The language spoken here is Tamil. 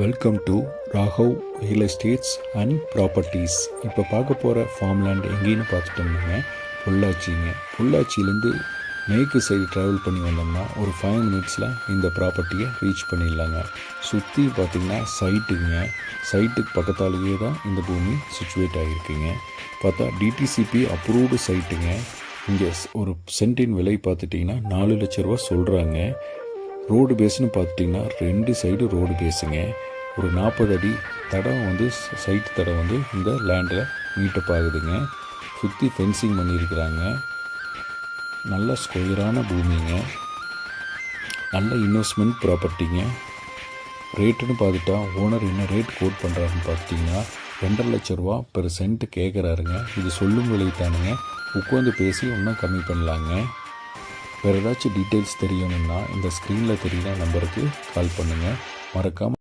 Welcome to Raghav real estates and properties இப்போ பார்க்க போகிற ஃபார்ம் லேண்ட் எங்கேன்னு பார்த்துட்டோம்னாங்க பொள்ளாச்சிங்க. பொள்ளாச்சியிலேருந்து மேற்கு சைடு ட்ராவல் பண்ணி வந்தோம்னா ஒரு ஃபைவ் மினிட்ஸில் இந்த ப்ராப்பர்ட்டியை ரீச் பண்ணிடலாங்க. சுற்றி பார்த்திங்கன்னா சைட்டுங்க சைட்டுக்கு பக்கத்தாலேயே தான் இந்த பூமி சுச்சுவேட் ஆகியிருக்குங்க பார்த்தா டிடிசிபி அப்ரூவ்டு சைட்டுங்க இங்கே ஒரு சென்டின் விலை பார்த்துட்டிங்கன்னா நாலு லட்ச ரூபா சொல்கிறாங்க ரோடு பேஸ்னு பார்த்துட்டிங்கன்னா ரெண்டு சைடு ரோடு பேஸுங்க. ஒரு நாற்பது அடி தடம் வந்து சைட் தடம் வந்து இந்த லேண்டில் மீட்டப் ஆகுதுங்க. சுற்றி ஃபென்சிங் பண்ணியிருக்கிறாங்க. நல்ல ஸ்கொயரான பூமிங்க. நல்ல இன்வெஸ்ட்மெண்ட் ப்ராப்பர்ட்டிங்க ரேட்டுன்னு பார்த்துட்டா ஓனர் என்ன ரேட் கோட் பண்ணுறாருன்னு பார்த்துட்டிங்கன்னா ரெண்டரை லட்ச ரூபா பெர் சென்ட் கேட்குறாருங்க இது சொல்லும் விலை தானுங்க. உட்காந்து பேசி இன்னும் கம்மி பண்ணலாங்க. வேறு ஏதாச்சும் டீட்டெயில்ஸ் தெரியணும்னா இந்த ஸ்க்ரீனில் தெரியுற நம்பருக்கு கால் பண்ணுங்கள் மறக்காமல்